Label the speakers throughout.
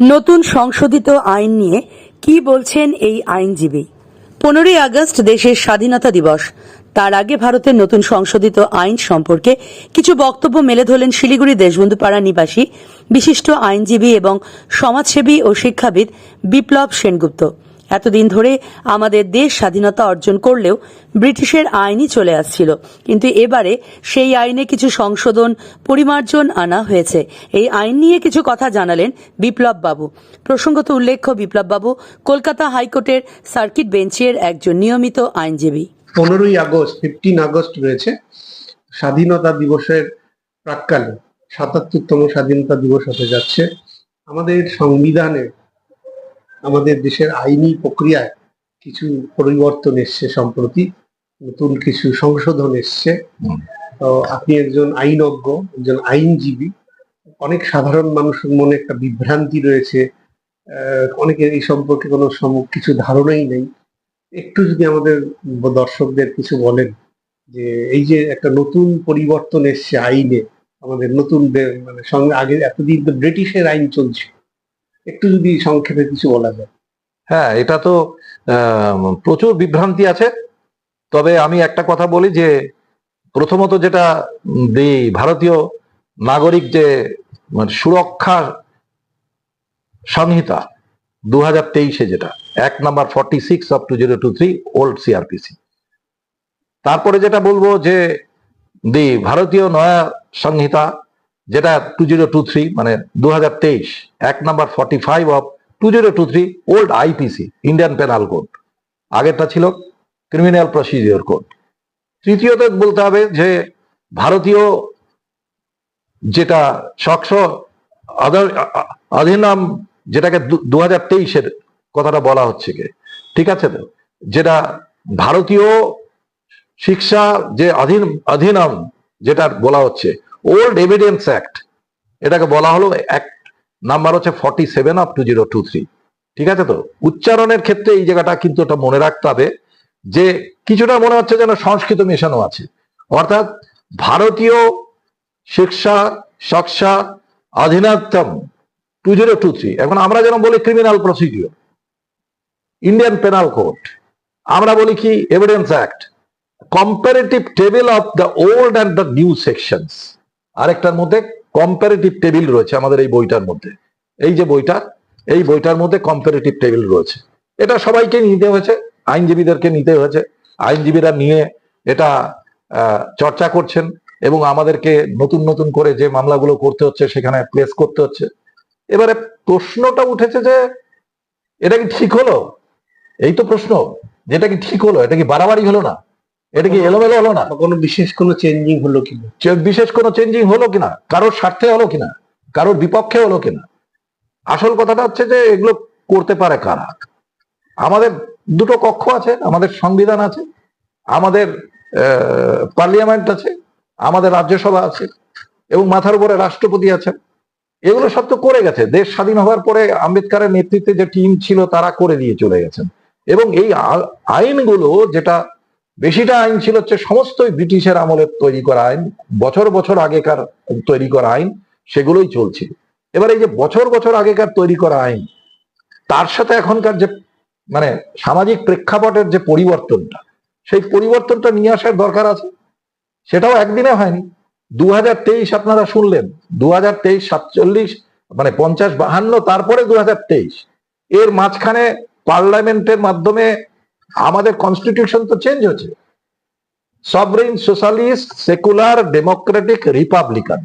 Speaker 1: নতুন সংশোধিত আইন নিয়ে কি বলছেন এই আইনজীবী? পনেরোই আগস্ট দেশের স্বাধীনতা দিবস। তার আগে ভারতের নতুন সংশোধিত আইন সম্পর্কে কিছু বক্তব্য মেলে ধরলেন শিলিগুড়ি দেশবন্ধুপাড়া নিবাসী, বিশিষ্ট আইনজীবী এবং সমাজসেবী ও শিক্ষাবিদ বিপ্লব সেনগুপ্ত। এতদিন ধরে আমাদের দেশ স্বাধীনতা অর্জন করলেও ব্রিটিশের আইনই চলে আসছিল। কিন্তু এবারে সেই আইনে কিছু সংশোধন, পরিমার্জন আনা হয়েছে। এই আইন নিয়ে কিছু কথা জানালেন বিপ্লব বাবু প্রসঙ্গত উল্লেখ্য বিপ্লব বাবু কলকাতা হাইকোর্টের সার্কিট বেঞ্চের একজন নিয়মিত আইনজীবী।
Speaker 2: পনেরোই আগস্ট ফিফটিন আগস্ট রয়েছে স্বাধীনতা দিবসের প্রাককালে। সাতাত্তরতম স্বাধীনতা দিবস হতে যাচ্ছে। আমাদের সংবিধানে আমাদের দেশের আইনি প্রক্রিয়ায় কিছু পরিবর্তন এসছে সম্প্রতি, নতুন কিছু সংশোধন এসছে। তো আপনি একজন আইনজ্ঞ, একজন আইনজীবী, অনেক সাধারণ মানুষের মনে একটা বিভ্রান্তি রয়েছে। অনেকের এই সম্পর্কে কোনো কিছু ধারণাই নেই। একটু যদি আমাদের দর্শকদের কিছু বলেন যে এই যে একটা নতুন পরিবর্তন এসছে আইনে, আমাদের নতুন মানে সঙ্গে আগে এতদিন তো ব্রিটিশের আইন চলছে। একটু যদি সংক্ষেপে কিছু বলা যায়।
Speaker 3: হ্যাঁ এটা তো প্রচুর বিভ্রান্তি আছে। তবে আমি একটা কথা বলি যে, প্রথমত যেটা দি ভারতীয় নাগরিক যে মানে সুরক্ষা সংহিতা দু হাজার তেইশে যেটা, এক number forty six of two zero two three old CrPC তারপরে যেটা বলব যে দি ভারতীয় নয়া সংহিতা যেটা টু জিরো টু থ্রি মানে দু হাজার তেইশ, এক number forty five of two zero two three old IPC Indian penal code আগেরটা ছিল ক্রিমিনাল প্রসিডিওর কোড তৃতীয়ত বলতে হবে যে ভারতীয় যেটা সকস অধিনাম যেটাকে দু হাজার তেইশের কথাটা বলা হচ্ছে কে, ঠিক আছে তো? যেটা ভারতীয় শিক্ষা যে অধীন, অধীনম যেটা বলা হচ্ছে ওল্ড এভিডেন্স অ্যাক্ট এটাকে বলা হলো অ্যাক্ট নাম্বার হচ্ছে forty seven of two zero two three ঠিক আছে তো? উচ্চারণের ক্ষেত্রে এই জায়গাটা কিন্তু ওটা মনে রাখতে হবে যে কিছুটা মনে হচ্ছে যেন সংস্কৃত মেশানো আছে। অর্থাৎ ভারতীয় শিক্ষা শিক্ষা অধীনতম টু জিরো টু থ্রি এখন আমরা যেন বলি criminal procedure Indian penal code আমরা বলি কি? Evidence act comparative table of the old and the new sections আরেকটার মধ্যে কম্পারেটিভ টেবিল রয়েছে আমাদের এই বইটার মধ্যে। এই যে বইটা, এই বইটার মধ্যে কম্পারেটিভ টেবিল রয়েছে। এটা সবাইকে নিতে হয়েছে, আইনজীবীদেরকে নিতে হয়েছে। আইনজীবীরা নিয়ে এটা চর্চা করছেন এবং আমাদেরকে নতুন নতুন করে যে মামলাগুলো করতে হচ্ছে সেখানে প্লেস করতে হচ্ছে। এবারে প্রশ্নটা উঠেছে যে, এটা কি ঠিক হলো? এই তো প্রশ্ন, যেটা কি ঠিক হলো, এটা কি বাড়াবাড়ি হলো না? এটা কি এলোমেলো হলো না?
Speaker 2: কোনো বিশেষ কোনো চেঞ্জিং হলো কিনা?
Speaker 3: বিশেষ কোনো চেঞ্জিং হলো কিনা? কারোর স্বার্থে হলো কিনা? কারোর বিপক্ষে হলো কিনা? আসল কথাটা হচ্ছে যে এগুলো করতে পারে কারা? আমাদের দুটো কক্ষ আছে আমাদের সংবিধান আছে আমাদের পার্লিয়ামেন্ট আছে আমাদের রাজ্যসভা আছে এবং মাথার উপরে রাষ্ট্রপতি আছেন। এগুলো সব তো করে গেছে। দেশ স্বাধীন হওয়ার পরে আম্বেদকারের নেতৃত্বে যে টিম ছিল তারা করে দিয়ে চলে গেছেন। এবং এই আইনগুলো যেটা বেশিটা আইন ছিল হচ্ছে সমস্তই ব্রিটিশের আমলে তৈরি করা আইন, বছর বছর আগেকার তৈরি করা আইন, সেগুলোই চলছে। এবার এই যে বছর বছর আগেকার তৈরি করা আইন, তার সাথে এখনকার যে মানে সামাজিক প্রেক্ষাপটের যে পরিবর্তনটা, সেই পরিবর্তনটা নিয়ে আসার দরকার আছে। সেটাও একদিনে হয়নি। দু হাজার তেইশ আপনারা শুনলেন দু হাজার তেইশ সাতচল্লিশ মানে পঞ্চাশ বাহান্ন, তারপরে দু হাজার তেইশ। এর মাঝখানে পার্লামেন্টের মাধ্যমে আমাদের কনস্টিটিউশন তো চেঞ্জ হচ্ছে। Sovereign socialist secular democratic republican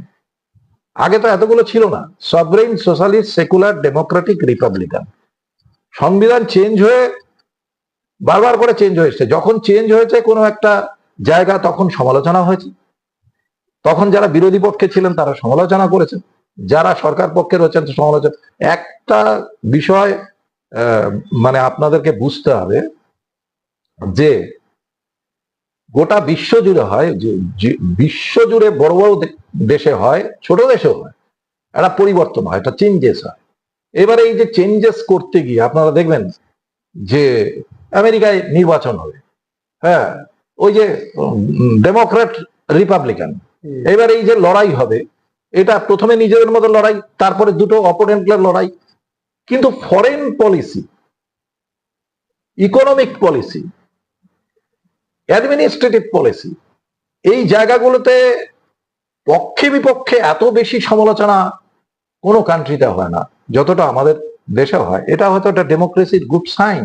Speaker 3: আগে তো এতগুলো ছিল না। Sovereign socialist secular democratic republican সংবিধান চেঞ্জ হয়ে বারবার করে চেঞ্জ হয়েছে যখন চেঞ্জ হয়েছে, কোনো একটা জায়গা তখন সমালোচনা হয়েছে। তখন যারা বিরোধী পক্ষে ছিলেন, তারা সমালোচনা করেছেন। যারা সরকার পক্ষে রয়েছেন সমালোচনা একটা বিষয় মানে আপনাদেরকে বুঝতে হবে যে গোটা বিশ্ব জুড়ে হয় যে বিশ্ব জুড়ে বড় বড় দেশে হয় ছোট দেশেও হয় একটা পরিবর্তন হয় একটা চেঞ্জেস হয়। এবারে এই যে চেঞ্জেস করতে গিয়ে আপনারা দেখবেন যে আমেরিকায় নির্বাচন হবে হ্যাঁ ওই যে ডেমোক্রেট রিপাবলিকান এবার এই যে লড়াই হবে এটা প্রথমে নিজেদের মতো লড়াই তারপরে দুটো অপোনেন্টের লড়াই কিন্তু foreign policy economic policy administrative policy. এই জায়গাগুলোতে পক্ষে বিপক্ষে এত বেশি সমালোচনা কোনো কান্ট্রিতে হয় না, যতটা আমাদের দেশে হয়। এটা হয়তো একটা ডেমোক্রেসির গুড সাইন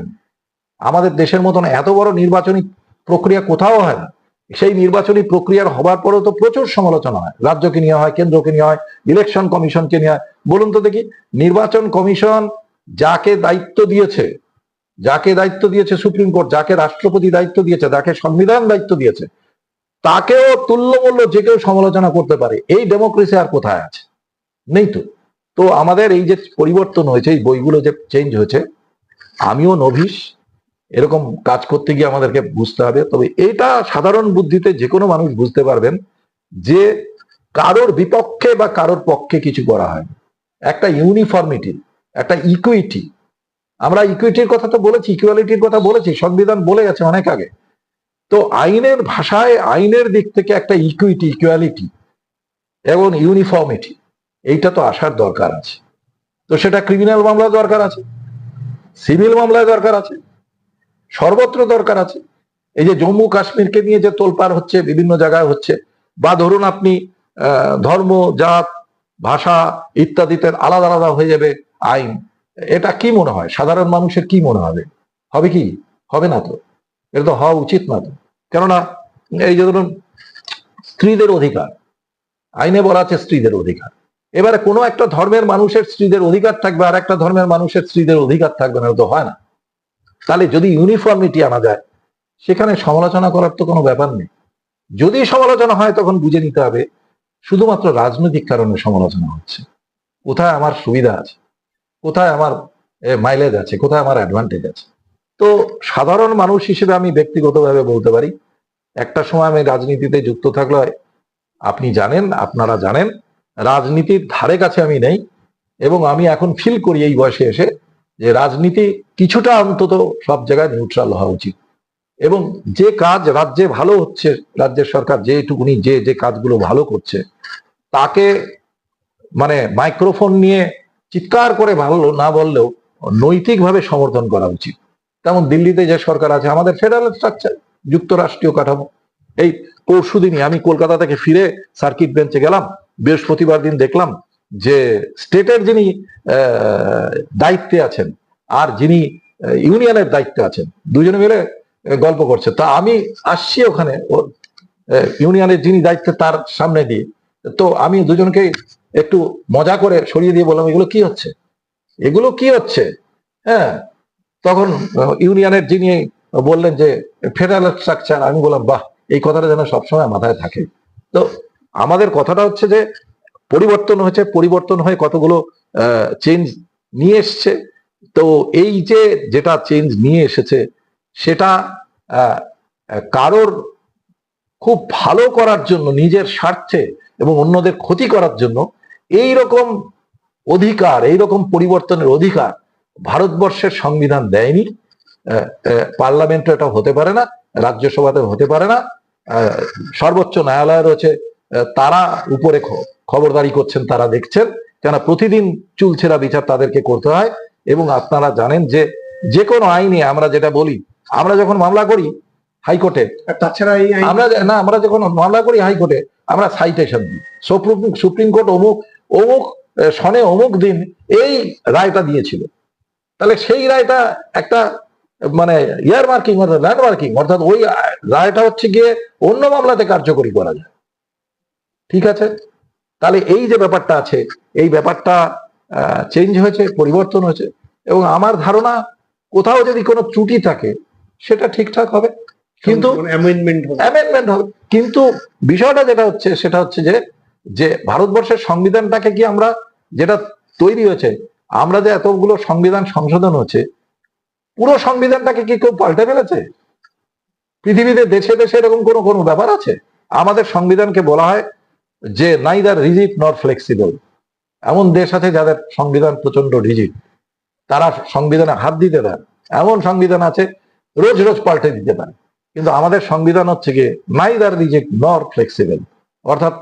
Speaker 3: আমাদের দেশের মতন এত বড় নির্বাচনী প্রক্রিয়া কোথাও হয় না। সেই নির্বাচনী প্রক্রিয়ার হবার পরেও তো প্রচুর সমালোচনা হয়। রাজ্যকে নিয়ে হয়, কেন্দ্রকে নিয়ে হয় ইলেকশন কমিশনকে নিয়ে হয়। বলুন তো দেখি, নির্বাচন কমিশন যাকে দায়িত্ব দিয়েছে যাকে দায়িত্ব দিয়েছে সুপ্রিম কোর্ট, যাকে রাষ্ট্রপতি দায়িত্ব দিয়েছে, যাকে সংবিধান দায়িত্ব দিয়েছে, তাকেও তুল্যমূল্য যে কেউ সমালোচনা করতে পারে। এই ডেমোক্রেসি আর কোথায় আছে? নেই তো। তো আমাদের এই যে পরিবর্তন হয়েছে, এই বইগুলো যে চেঞ্জ হয়েছে, আমিও নভিস এরকম কাজ করতে গিয়ে আমাদেরকে বুঝতে হবে। তবে এটা সাধারণ বুদ্ধিতে যে কোনো মানুষ বুঝতে পারবেন যে কারোর বিপক্ষে বা কারোর পক্ষে কিছু করা হয় একটা ইউনিফর্মিটি একটা ইকুইটি আমরা ইকুইটির কথা তো বলেছি ইকুয়ালিটির কথা বলেছি, সংবিধান বলে গেছে অনেক আগে। তো আইনের ভাষায়, আইনের দিক থেকে একটা ইকুইটি ইকুয়ালিটি এবং ইউনিফর্মিটি এইটা তো আসার দরকার আছে। তো সেটা ক্রিমিনাল মামলায় দরকার আছে সিভিল মামলায় দরকার আছে, সর্বত্র দরকার আছে। এই যে জম্মু কাশ্মীরকে নিয়ে যে তোলপাড় হচ্ছে, বিভিন্ন জায়গায় হচ্ছে, বা ধরুন আপনি ধর্ম, জাত, ভাষা ইত্যাদিতে আলাদা আলাদা হয়ে যাবে আইন। এটা কি মনে হয়? সাধারণ মানুষের কি মনে হবে? হবে কি? হবে না তো। এটা তো হওয়া উচিত না তো। কেননা, এই যে ধরুন, স্ত্রীদের অধিকার। আইনে বলা আছে স্ত্রীদের অধিকার। এবারে কোনো একটা ধর্মের মানুষের স্ত্রীদের অধিকার থাকবে, আর একটা ধর্মের মানুষের স্ত্রীদের অধিকার থাকবে না তো হয় না। তাহলে যদি ইউনিফর্মিটি আনা যায়, সেখানে সমালোচনা করার তো কোনো ব্যাপার নেই। যদি সমালোচনা হয়, তখন বুঝে নিতে হবে, শুধুমাত্র রাজনৈতিক কারণে সমালোচনা হচ্ছে। কোথায় আমার সুবিধা আছে? কোথায় আমার মাইলেজ আছে, কোথায় আমার অ্যাডভান্টেজ আছে? তো সাধারণ মানুষ হিসেবে আমি ব্যক্তিগতভাবে বলতে পারি, একটা সময় আমি রাজনীতিতে যুক্ত থাকলে আপনি জানেন, আপনারা জানেন, রাজনীতির ধারে কাছে আমি নেই, এবং আমি এখন ফিল করি এই বয়সে এসে যে রাজনীতি কিছুটা অন্তত সব জায়গায় নিউট্রাল হওয়া উচিত। এবং যে কাজ রাজ্যে ভালো হচ্ছে, রাজ্যের সরকার যেটুকুনি যে যে কাজগুলো ভালো করছে, তাকে মানে মাইক্রোফোন নিয়ে চিৎকার করে ভালো না বললেও নৈতিকভাবে সমর্থন করা উচিত। তেমন দিল্লিতে যে সরকার আছে, আমাদের ফেডারেল স্ট্রাকচার যুক্তরাষ্ট্রীয় কাঠামো। এই পরশু দিনই আমি কলকাতা থেকে ফিরে সার্কিট বেঞ্চে গেলাম, বৃহস্পতিবার দিন দেখলাম যে স্টেটের যিনি দায়িত্বে আছেন আর যিনি ইউনিয়নের দায়িত্বে আছেন, দুজনে মিলে গল্প করছে। তা আমি আসছি ওখানে ইউনিয়নের যিনি দায়িত্বে তার সামনে দিয়ে। তো আমি দুজনকে একটু মজা করে সরিয়ে দিয়ে বললাম, এগুলো কি হচ্ছে? এগুলো কি হচ্ছে? হ্যাঁ। তখন ইউনিয়নের যিনি বললেন যে ফেডারেল স্ট্রাকচার আমি বললাম, বাহ, এই কথাটা যেন সবসময় মাথায় থাকে। তো আমাদের কথাটা হচ্ছে যে, পরিবর্তন হয়েছে, পরিবর্তন হয়ে কতগুলো চেঞ্জ নিয়ে এসছে। তো এই যে যেটা চেঞ্জ নিয়ে এসেছে, সেটা কারোর খুব ভালো করার জন্য, নিজের স্বার্থে এবং অন্যদের ক্ষতি করার জন্য এই রকম অধিকার এই রকম পরিবর্তনের অধিকার ভারতবর্ষের সংবিধান দেয়নি। পার্লামেন্টে এটা হতে পারে না রাজ্যসভাতে হতে পারে না। সর্বোচ্চ ন্যায়ালয় রয়েছে তারা উপরে খবরদারি করছেন, তারা দেখছেন। কেন প্রতিদিন চুলছেরা বিচার তাদেরকে করতে হয় এবং আপনারা জানেন যে যে কোনো আইনে আমরা যেটা বলি, আমরা যখন মামলা করি হাইকোর্টে।
Speaker 2: তাছাড়া
Speaker 3: আমরা না আমরা যখন মামলা করি হাইকোর্টে আমরা সাইটেশন দিই। সুপ্রিম সুপ্রিম কোর্ট অমুক অমুক সনে অমুক দিন এই রায়টা দিয়েছিল। তাহলে সেই রায়টা একটা মানে ইয়ার মার্কিং অর্থাৎ ল্যান্ড মার্কিং অর্থাৎ ওই রায়টা হচ্ছে গিয়ে অন্য মামলাতে কার্যকরী করা যায়। ঠিক আছে? তাহলে এই যে ব্যাপারটা আছে এই ব্যাপারটা চেঞ্জ হয়েছে পরিবর্তন হয়েছে এবং আমার ধারণা কোথাও যদি কোনো ত্রুটি থাকে সেটা ঠিকঠাক হবে। কিন্তু
Speaker 2: অ্যামেন্ডমেন্ট হবে
Speaker 3: অ্যামেন্ডমেন্ট কিন্তু বিষয়টা যেটা হচ্ছে সেটা হচ্ছে যে যে ভারতবর্ষের সংবিধানটাকে কি আমরা যেটা তৈরি হয়েছে আমরা যে এতগুলো সংবিধান সংশোধন হচ্ছে পুরো সংবিধানটাকে কি কেউ পাল্টে ফেলেছে? পৃথিবীতে দেশে দেশে এরকম কোনো কোনো ব্যাপার আছে? আমাদের সংবিধানকে বলা হয় যে নাইদার রিজিট নট ফ্লেক্সিবল এমন দেশ আছে যাদের সংবিধান প্রচণ্ড রিজিট তারা সংবিধানে হাত দিতে দেন এমন সংবিধান আছে রোজ রোজ পাল্টে দিতে পারে। কিন্তু আমাদের সংবিধান হচ্ছে গিয়ে নাইদার রিজেক্ট নর ফ্লেক্সিবল অর্থাৎ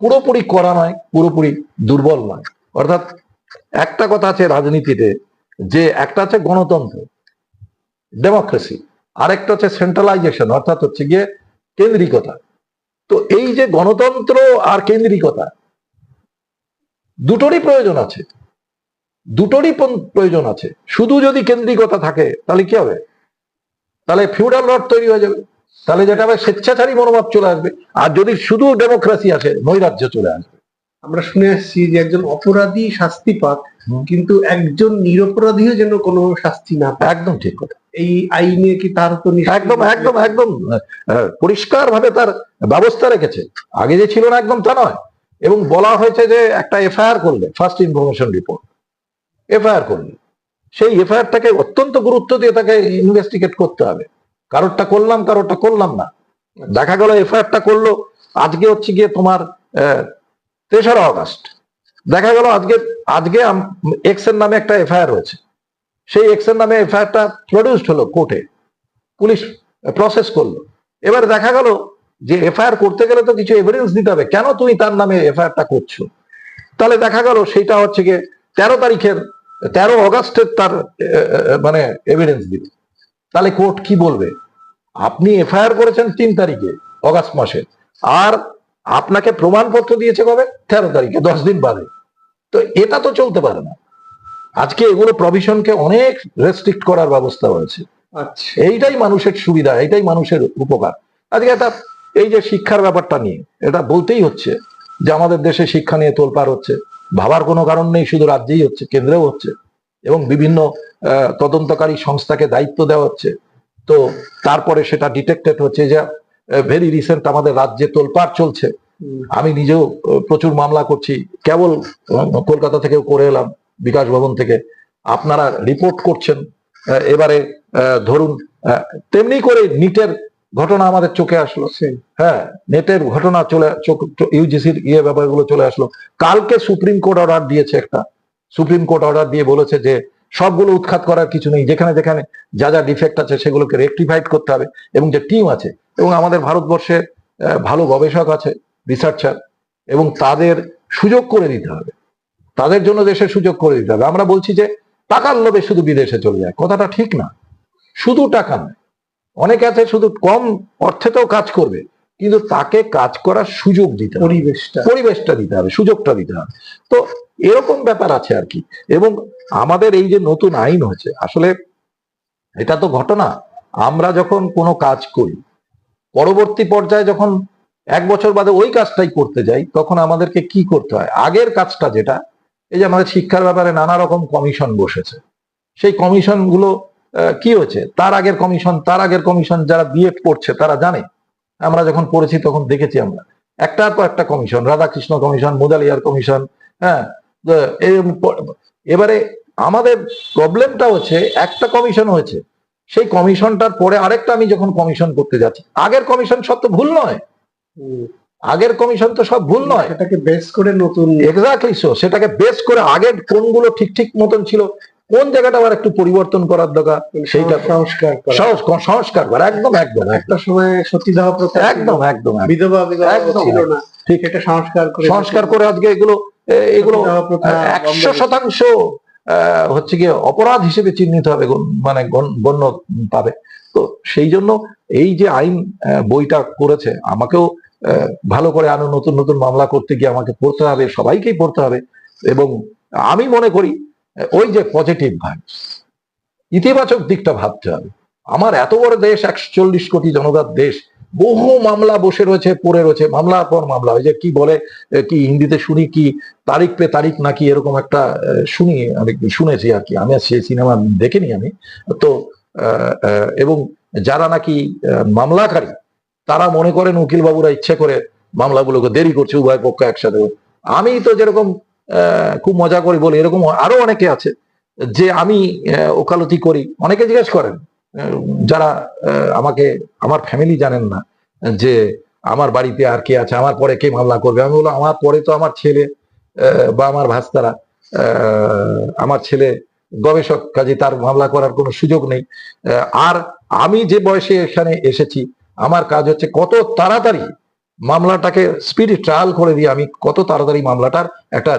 Speaker 3: পুরোপুরি করা নয়, পুরোপুরি দুর্বল নয়। অর্থাৎ একটা কথা আছে রাজনীতিতে, যে একটা হচ্ছে গণতন্ত্র ডেমোক্রেসি আরেকটা হচ্ছে সেন্ট্রালাইজেশন অর্থাৎ হচ্ছে গিয়ে কেন্দ্রিকতা। তো এই যে গণতন্ত্র আর কেন্দ্রিকতা, দুটোরই প্রয়োজন আছে। দুটোরই প্রয়োজন আছে। শুধু যদি কেন্দ্রিকতা থাকে, তাহলে কি হবে? তাহলে ফিউডাল রড তৈরি হয়ে যাবে। তাহলে যেটা হবে স্বেচ্ছাচারী মনোভাব চলে আসবে। আর যদি শুধু ডেমোক্রেসি আসে নৈরাজ্য চলে আসবে।
Speaker 2: আমরা শুনে আসছি যে একজন অপরাধী শাস্তি পাক কিন্তু একজন নিরপরাধীও যেন কোনো শাস্তি না পায়।
Speaker 3: একদম ঠিক কথা।
Speaker 2: এই আইনে কি তার তো
Speaker 3: একদম একদম একদম। পরিষ্কার ভাবে তার ব্যবস্থা রেখেছে। আগে যে ছিল না একদম তা নয়। এবং বলা হয়েছে যে একটা এফআইআর করলে ফার্স্ট ইনফরমেশন রিপোর্ট এফআইআর করলে সেই এফআইআরটাকে অত্যন্ত গুরুত্ব দিয়ে তাকে ইনভেস্টিগেট করতে হবে। কারোরটা করলাম কারোরটা করলাম না। দেখা গেল এফআইআরটা করল, আজকে হচ্ছে গিয়ে তোমার তেসরা অগস্ট দেখা গেল আজকে আজকে এক্সের নামে একটা এফআইআর হয়েছে। সেই এক্সের নামে এফআইআরটা প্রডিউসড হলো কোর্টে। পুলিশ প্রসেস করল। এবার দেখা গেল যে এফআইআর করতে গেলে তো কিছু এভিডেন্স দিতে হবে। কেন তুমি তার নামে এফআইআরটা করছ? তাহলে দেখা গেল সেটা হচ্ছে গিয়ে তেরো তারিখের তেরো অগস্টের তার মানে এভিডেন্স দিবে তাহলে কোর্ট কি বলবে? আপনি এফআইআর করেছেন তিন তারিখে অগাস্ট মাসে। আর আপনাকে প্রমাণপত্র দিয়েছে কবে? তেরো তারিখে দশ দিন বাদে। তো এটা তো চলতে পারে না। আজকে এগুলো প্রভিশনকে অনেক রেস্ট্রিক্ট করার ব্যবস্থা হয়েছে।
Speaker 2: আচ্ছা।
Speaker 3: এইটাই মানুষের সুবিধা এইটাই মানুষের উপকার। আজকে এটা এই যে শিক্ষার ব্যাপারটা নিয়ে এটা বলতেই হচ্ছে যে আমাদের দেশে শিক্ষা নিয়ে তোলপাড় হচ্ছে। ভাবার কোনো কারণ নেই শুধু রাজ্যেই হচ্ছে কেন্দ্রেও হচ্ছে এবং বিভিন্ন তদন্তকারী সংস্থাকে দায়িত্ব দেওয়া হচ্ছে। তো তারপরে সেটা ডিটেক্টেড হচ্ছে যে ভেরি রিসেন্ট আমাদের রাজ্যে তোলপাড় চলছে। আমি নিজেও প্রচুর মামলা করছি। কেবল কলকাতা থেকেও করে এলাম বিকাশ ভবন থেকে। আপনারা রিপোর্ট করছেন এবারে আহ, ধরুন তেমনি করে নিটের ঘটনা আমাদের চোখে আসলো। হ্যাঁ নেটের ঘটনা চলে ইউজিসির ইয়ে ব্যাপারগুলো চলে আসলো। কালকে সুপ্রিম কোর্ট অর্ডার দিয়েছে একটা। সুপ্রিম কোর্ট অর্ডার দিয়ে বলেছে যে সবগুলো উৎখাত করার কিছু নেই। যেখানে যেখানে যা যা ডিফেক্ট আছে সেগুলোকে রেকটিফাইড করতে হবে এবং যে টিম আছে এবং আমাদের ভারতবর্ষে ভালো গবেষক আছে রিসার্চার এবং তাদের সুযোগ করে দিতে হবে। তাদের জন্য দেশের সুযোগ করে দিতে হবে। আমরা বলছি যে টাকার লোভে শুধু বিদেশে চলে যায়। কথাটা ঠিক না। শুধু টাকা নয়। অনেকে আছে শুধু কম অর্থেতেও কাজ করবে কিন্তু তাকে কাজ করার সুযোগ দিতে হবে।
Speaker 2: পরিবেশটা।
Speaker 3: পরিবেশটা দিতে হবে সুযোগটা দিতে হবে। তো এরকম ব্যাপার আছে আর কি। এবং আমাদের এই যে নতুন আইন হয়েছে আসলে এটা তো ঘটনা। আমরা যখন কোনো কাজ করি পরবর্তী পর্যায়ে যখন এক বছর বাদে ওই কাজটাই করতে যাই তখন আমাদেরকে কি করতে হয়? আগের কাজটা যেটা এই যে আমাদের শিক্ষার ব্যাপারে নানা রকম কমিশন বসেছে। সেই কমিশনগুলো আহ, কি হয়েছে? তার আগের কমিশন তার আগের কমিশন যারা বিএড পড়ছে তারা জানে। আমরা যখন পড়েছি তখন দেখেছি আমরা। একটার পর একটা commission Radhakrishna commission Mudaliar commission হ্যাঁ এবারে আমাদের প্রবলেমটা হচ্ছে একটা কমিশন হয়েছে। সেই কমিশনটার পরে আরেকটা আমি যখন কমিশন করতে যাচ্ছি আগের কমিশন সব তো ভুল নয়। আগের কমিশন তো সব ভুল নয়।
Speaker 2: সেটাকে বেস করে নতুন
Speaker 3: এক্স্যাক্টলি সো সেটাকে বেস করে আগের কোনগুলো ঠিক ঠিক মতন ছিল কোন জায়গাটা আবার একটু পরিবর্তন করার দরকার? সেইটা
Speaker 2: সংস্কার করা।
Speaker 3: সংস্কার করা একদম একদম
Speaker 2: একটা সময় সতীদাহ প্রথা
Speaker 3: একদম একদম।
Speaker 2: বিধবা
Speaker 3: একদম,
Speaker 2: ছিল না।
Speaker 3: ঠিক।
Speaker 2: এটা সংস্কার করে
Speaker 3: সংস্কার করে আজকে এগুলো এগুলো একশো শতাংশ হচ্ছে গিয়ে অপরাধ হিসেবে চিহ্নিত হবে মানে গণ্য পাবে। তো সেই জন্য এই যে আইন বইটা করেছে আমাকেও আহ, ভালো করে আরও নতুন নতুন মামলা করতে গিয়ে আমাকে পড়তে হবে সবাইকেই পড়তে হবে। এবং আমি মনে করি ওই যে পজিটিভ ভাই ইতিবাচক দিকটা ভাবতে হবে। আমার এত বড় দেশ একশো চল্লিশ কোটি জনতার দেশ, বহু মামলা বসে রয়েছে, পড়ে রয়েছে, মামলার পর মামলা। ওই যে কি বলে কি হিন্দিতে শুনি কি, তারিখ পে তারিখ নাকি এরকম একটা শুনি, আমি শুনেছি আর কি। আমি সেই সিনেমা দেখিনি আমি। তো এবং যারা নাকি মামলাকারী, তারা মনে করেন উকিল বাবুরা ইচ্ছে করে মামলাগুলোকে দেরি করছে, উভয় পক্ষ একসাথে। আমি তো যেরকম খুব মজা করি বলে। এরকম আরও অনেকে আছে যে আমি ওকালতি করি। অনেকে জিজ্ঞেস করেন যারা আমাকে, আমার ফ্যামিলি জানেন না, যে আমার বাড়িতে আর কে আছে, আমার পরে কে মামলা করবে? আমি বললাম, আমার পরে তো আমার ছেলে বা আমার ভাস্তারা আমার ছেলে গবেষক, কাজে তার মামলা করার কোনো সুযোগ নেই। আর আমি যে বয়সে এখানে এসেছি, আমার কাজ হচ্ছে কত তাড়াতাড়ি মামলাটাকে স্পিড ট্রায়াল করে দিয়ে আমি কত তাড়াতাড়ি মামলাটার একটা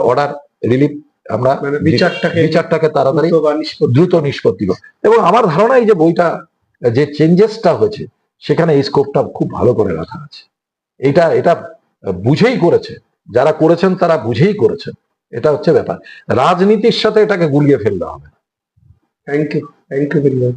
Speaker 3: অর্ডার রিলিফ আমরা
Speaker 2: মানে বিচারটাকে
Speaker 3: বিচারটাকে তাড়াতাড়ি
Speaker 2: দ্রুত নিষ্পত্তি।
Speaker 3: দ্রুত নিষ্পত্তি করো এবং আমার ধারণা এই যে বইটা যে চেঞ্জেসটা হয়েছে সেখানে এই স্কোপটা খুব ভালো করে রাখা আছে। এটা এটা বুঝেই করেছে। যারা করেছেন তারা বুঝেই করেছেন। এটা হচ্ছে ব্যাপার। রাজনীতির সাথে এটাকে গুলিয়ে ফেলতে হবে
Speaker 2: thank you thank you very much